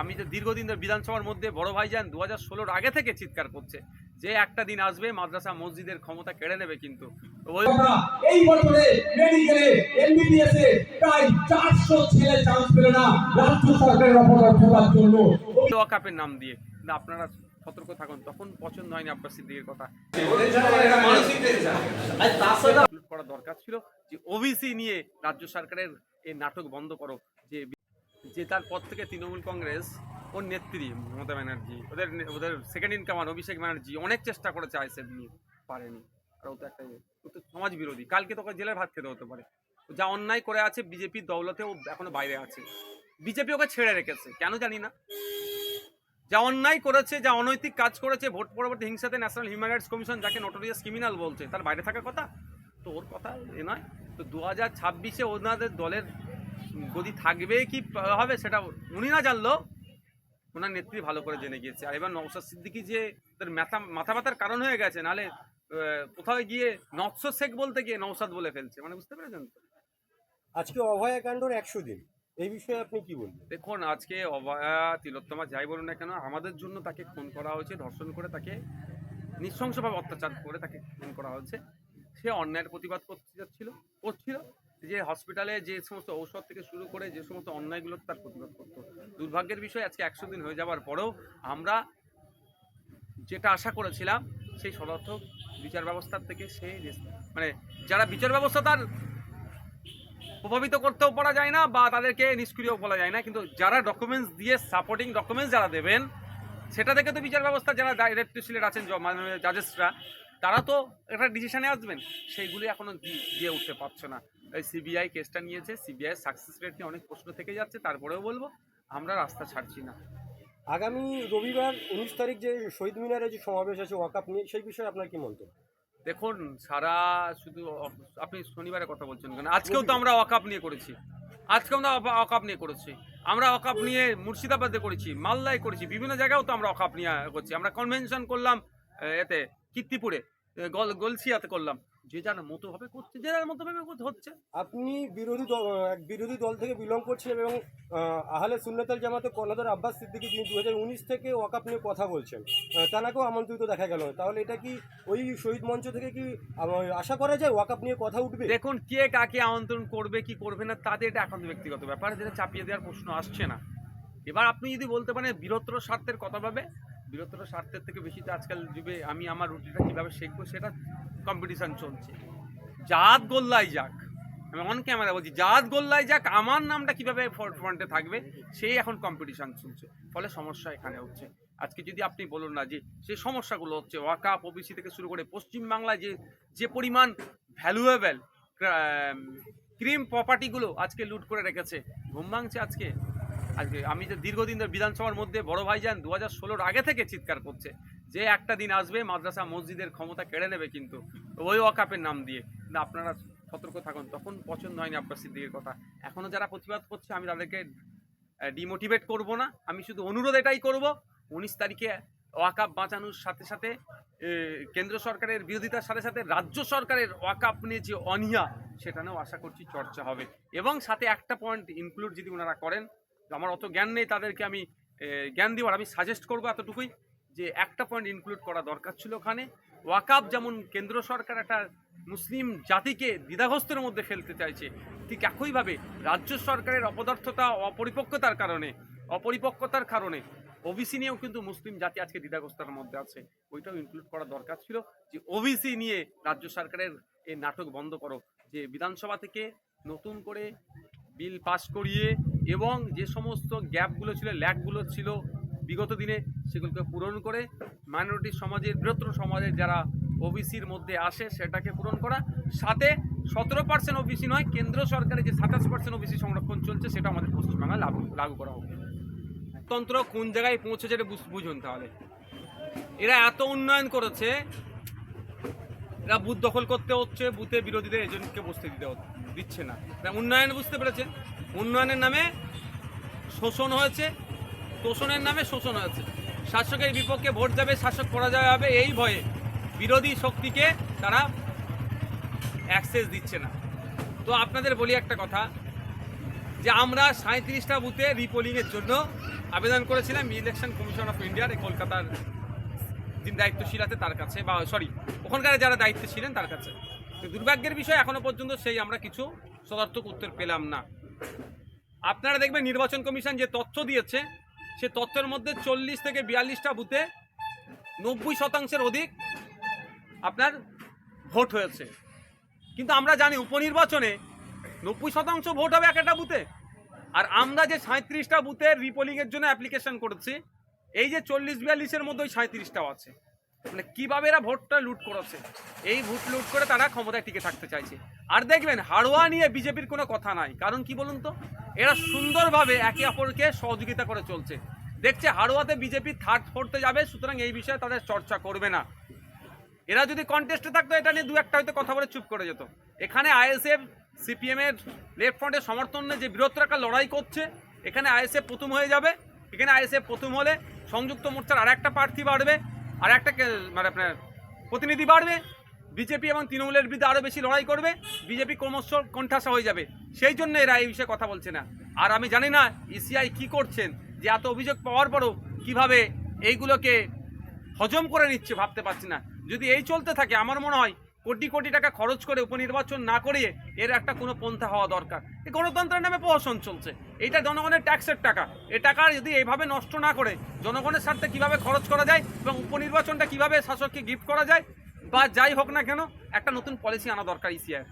আমি যে দীর্ঘদিন ধরে বিধানসভার মধ্যে বড় ভাইজান দু হাজার ষোলোর আগে থেকে চিৎকার করছে যে একটা দিন আসবে মাদ্রাসা মসজিদের ক্ষমতা কেড়ে নেবে কিন্তু। এই বছরে মেডিকেলে এমবিবিএস এ প্রায় চারশো ছেলে চান্স পেল না রাজ্য সরকারের জন্য। ওয়াকাপের নাম দিয়ে। কিন্তু আপনারা সতর্ক থাকুন তখন পছন্দ হয়নি আব্বাস সিদ্দিকের কথা। করা দরকার ছিল যে ওবিসি নিয়ে রাজ্য সরকারের এই নাটক বন্ধ করো যে যে তার পর থেকে তৃণমূল কংগ্রেস ওর নেত্রী মমতা ব্যানার্জি, ওদের ওদের second in command Abhishek Banerjee অনেক চেষ্টা করেছে আইসেফ নিয়ে। পারেনি। আর ও তো একটা ও তো সমাজ বিরোধী। কালকে তোকে জেলের ভাত খেতে হতে পারে। যা অন্যায় করে আছে বিজেপির দৌলতে ও এখনও বাইরে আছে। বিজেপি ওকে ছেড়ে রেখেছে, কেন জানি না। যা অন্যায় করেছে, যা অনৈতিক কাজ করেছে, ভোট পরবর্তী হিংসাতে ন্যাশনাল হিউম্যান রাইটস কমিশন যাকে নোটোরিয়াস ক্রিমিনাল বলছে, তার বাইরে থাকার কথা? তো ওর কথা এ নয়। তো দু হাজার ছাব্বিশে ওনাদের দলের গদি থাকবে কি হবে সেটা উনি না জানলো। ওনার নেত্রী ভালো করে জেনে গিয়েছে। আর এবার নওশাদ সিদ্দিকি যে তার মাথা মাথা ব্যথার কারণ হয়ে গেছে নাহলে কোথাও গিয়ে নকশো শেখ বলতে গিয়ে নৌসাদ বলে ফেলছে। মানে বুঝতে পেরেছেন তো? আজকে অভয়াকাণ্ডর একশো দিন। এই বিষয়ে আপনি কি বলবেন? দেখুন আজকে অভয়া তিলোত্তমা যাই বলুন না কেন আমাদের জন্য তাকে খুন করা হয়েছে ধর্ষণ করে তাকে নৃশংসভাবে অত্যাচার করে তাকে খুন করা হয়েছে। সে অন্যায়ের প্রতিবাদ করতে যাচ্ছিল করছিল। যে হসপিটালে যে সমস্ত ঔষধ থেকে শুরু করে যে সমস্ত অন্যায়গুলো তার প্রতিবাদ করতো দুর্ভাগ্যের বিষয় আজকে একশো দিন হয়ে যাওয়ার পরেও আমরা যেটা আশা করেছিলাম, সেই সদর্থক বিচার ব্যবস্থার থেকে সে মানে যারা বিচার ব্যবস্থা তার প্রভাবিত করতেও পারা যায় না বা তাদেরকে নিষ্ক্রিয় বলা যায় না, কিন্তু যারা ডকুমেন্টস দিয়ে সাপোর্টিং ডকুমেন্টস যারা দেবেন, সেটা থেকে তো বিচার ব্যবস্থা যারা ডাইরেক্টর আছেন মাননীয় জাজেসরা তারা তো একটা ডিসিশনে আসবেন। সেইগুলি এখনও দিয়ে উঠতে পারছে না। তাই সিবিআই কেসটা নিয়েছে সিবিআই সাকসেস রেট নিয়ে অনেক প্রশ্ন থেকে যাচ্ছে তারপরেও বলব আমরা রাস্তা ছাড়ছি না। আগামী রবিবার উনিশ তারিখ যে শহীদ মিনারে যে সমাবেশ আছে ওয়াকাপ নিয়ে সেই বিষয়ে আপনার কি মন্তব্য? দেখুন সারা শুধু আপনি শনিবারে কথা বলছেন কেন? আজকেও তো আমরা অকাপ নিয়ে করেছি। আজকেও আমরা অকাপ নিয়ে করেছি। আমরা অকাপ নিয়ে মুর্শিদাবাদে করেছি মালদায় করেছি বিভিন্ন জায়গাও তো আমরা অকাপ নিয়ে করছি। আমরা কনভেনশন করলাম এতে কীর্তিপুরে গল গলসিয়াতে করলাম। যে যার মতো ভাবে করছে যে যার মতো ভাবে হচ্ছে। আপনি বিরোধী দল এক বিরোধী দল থেকে বিলং করছিলেন এবং আহ, আহলে সুন্নতাল জামাতে কর্ণধার আব্বাস সিদ্দিকী যিনি দু থেকে ওয়াকাপ নিয়ে কথা বলছেন তানাকেও আমন্ত্রিত দেখা গেল। তাহলে এটা কি ওই শহীদ মঞ্চ থেকে কি আশা করা যায় ওয়াকাপ নিয়ে কথা উঠবে? দেখুন কে কাকে আমন্ত্রণ করবে কি করবে না তাদের এটা এখন ব্যক্তিগত ব্যাপার যেটা চাপিয়ে দেওয়ার প্রশ্ন আসছে না। এবার আপনি যদি বলতে পারেন বৃহত্তর স্বার্থের কথা ভাবে বৃহত্তর স্বার্থের থেকে বেশি তো আজকাল যুগে আমি আমার রুটিটা কীভাবে শিখব সেটা কম্পিটিশন চলছে। জাত গোল্লাই যাক। আমি অন ক্যামেরা বলছি, জাত গোল্লাই যাক, আমার নামটা কীভাবে ফ্রন্টে থাকবে, সেই এখন কম্পিটিশন চলছে। ফলে সমস্যা এখানে হচ্ছে। আজকে যদি আপনি বলুন না যে সেই সমস্যাগুলো হচ্ছে, ওয়াকাপ ওবিসি থেকে শুরু করে পশ্চিমবাংলায় যে যে পরিমাণ ভ্যালুয়েবল ক্রিম প্রপার্টিগুলো আজকে লুট করে রেখেছে, ঘুম ভাঙছে আজকে। আজকে আমি যে দীর্ঘদিন ধরে বিধানসভার মধ্যে বড় ভাইজান দু হাজার ষোলোর আগে থেকে চিৎকার করছে যে একটা দিন আসবে মাদ্রাসা মসজিদের ক্ষমতা কেড়ে নেবে কিন্তু। ওই ওয়াকাপের নাম দিয়ে। কিন্তু আপনারা সতর্ক থাকুন, তখন পছন্দ হয়নি আব্বাস সিদ্দিকের কথা। এখনও যারা প্রতিবাদ করছে, আমি তাদেরকে ডিমোটিভেট করব না। আমি শুধু অনুরোধ এটাই করব, উনিশ তারিখে ওয়াকাপ বাঁচানোর সাথে সাথে কেন্দ্র সরকারের বিরোধিতার সাথে সাথে রাজ্য সরকারের ওয়াকাপ নিয়ে যে অনিয়া সেটা নিয়েও আশা করছি চর্চা হবে। এবং সাথে একটা পয়েন্ট ইনক্লুড যদি ওনারা করেন, আমার অত জ্ঞান নেই তাদেরকে আমি জ্ঞান দেওয়ার, আমি সাজেস্ট করব এতটুকুই। যে একটা পয়েন্ট ইনক্লুড করা দরকার ছিল ওখানে। ওয়াকাপ যেমন কেন্দ্র সরকার একটা মুসলিম জাতিকে দ্বিধাগ্রস্তের মধ্যে ফেলতে চাইছে, ঠিক একইভাবে রাজ্য সরকারের অপদার্থতা, অপরিপক্কতার কারণে অপরিপক্কতার কারণে ওবিসি নিয়েও কিন্তু মুসলিম জাতি আজকে দ্বিধাগ্রস্তার মধ্যে আছে। ওইটাও ইনক্লুড করা দরকার ছিল যে ওবিসি নিয়ে রাজ্য সরকারের এই নাটক বন্ধ করো, যে বিধানসভা থেকে নতুন করে বিল পাস করিয়ে এবং যে সমস্ত গ্যাপগুলো ছিল ল্যাকগুলো ছিল বিগত দিনে সেগুলোকে পূরণ করে মাইনরিটি সমাজের, বৃহত্তর সমাজের যারা ওবিসির মধ্যে আসে সেটাকে পূরণ করা। সাথে সতেরো পার্সেন্ট ওবিসি নয়, কেন্দ্র সরকারের যে সাতাশ পার্সেন্ট ওবিসি সংরক্ষণ চলছে সেটা আমাদের পশ্চিমবাংলায় লাগু লাগু করা হবে তন্ত্র কোন জায়গায় পৌঁছেছে এটা বুঝ- বুঝুন তাহলে। এরা এত উন্নয়ন করেছে, এরা বুথ দখল করতে হচ্ছে, বুথে বিরোধীদের এজেন্টকে বসতে দিতে দিচ্ছে না। উন্নয়ন বুঝতে পেরেছে। উন্নয়নের নামে শোষণ হয়েছে তোষণের নামে শোষণ আছে শাসকের বিপক্ষে ভোট যাবে, শাসক করা হবে, এই ভয়ে বিরোধী শক্তিকে তারা অ্যাক্সেস দিচ্ছে না। তো আপনাদের বলি একটা কথা, যে আমরা সাঁত্রিশটা বুথে রিপোলিংয়ের জন্য আবেদন করেছিলাম ইলেকশন কমিশন অফ ইন্ডিয়ার কলকাতার যিনি দায়িত্বশীল আছে তার কাছে, বা সরি ওখানকার যারা দায়িত্বে ছিলেন তার কাছে। দুর্ভাগ্যের বিষয় এখনও পর্যন্ত সেই আমরা কিছু সদার্থক উত্তর পেলাম না। আপনারা দেখবেন নির্বাচন কমিশন যে তথ্য দিয়েছে সে তথ্যের মধ্যে চল্লিশ থেকে বিয়াল্লিশটা বুথে নব্বই শতাংশের অধিক আপনার ভোট হয়েছে। কিন্তু আমরা জানি উপনির্বাচনে নব্বই শতাংশ ভোট হবে এক একটা বুথে। আর আমরা যে সাঁত্রিশটা বুথের রিপোলিংয়ের জন্য অ্যাপ্লিকেশন করেছি, এই যে চল্লিশ বিয়াল্লিশের মধ্যে ওই সাঁত্রিশটাও আছে। মানে কীভাবে এরা ভোটটা লুট করেছে এই ভোট লুট করে তারা ক্ষমতায় টিকে থাকতে চাইছে। আর দেখবেন হাড়োয়া নিয়ে বিজেপির কোনো কথা নাই। কারণ কি বলুন তো? এরা সুন্দরভাবে একে অপরকে সহযোগিতা করে চলছে। দেখছে হাড়োয়াতে বিজেপি থার্ড ফোর্থে যাবে, সুতরাং এই বিষয়ে তাদের চর্চা করবে না। এরা যদি কন্টেস্টে থাকতো, এটা নিয়ে দু একটা হয়তো কথা বলে চুপ করে যেত। এখানে আইএসএফ, সিপিএম এর লেফট ফ্রন্টের সমর্থনে যে বৃহত্তর একটা লড়াই করছে, এখানে আইএসএফ প্রথম হয়ে যাবে। এখানে আইএসএফ প্রথম হলে সংযুক্ত মোর্চার আর একটা প্রার্থী বাড়বে আর একটা মানে আপনার প্রতিনিধি বাড়বে। বিজেপি এবং তৃণমূলের বিরুদ্ধে আরও বেশি লড়াই করবে, বিজেপি ক্রমশ কণ্ঠাসা হয়ে যাবে। সেই জন্য এরা এই বিষয়ে কথা বলছে না। আর আমি জানি না ইসিআই কি করছেন, যে এত অভিযোগ পাওয়ার পরও কীভাবে এইগুলোকে হজম করে নিচ্ছে ভাবতে পারছি না। যদি এই চলতে থাকে, আমার মনে হয় কোটি কোটি টাকা খরচ করে উপনির্বাচন না করিয়ে এর একটা কোনো পন্থা হওয়া দরকার। এই গণতন্ত্রের নামে প্রহসন চলছে। এইটা জনগণের ট্যাক্সের টাকা। এ টাকা যদি এইভাবে নষ্ট না করে জনগণের স্বার্থে কীভাবে খরচ করা যায় এবং উপনির্বাচনটা কীভাবে শাসককে গিফট করা যায় বা যাই হোক না কেন, একটা নতুন পলিসি আনা দরকার ইসিআর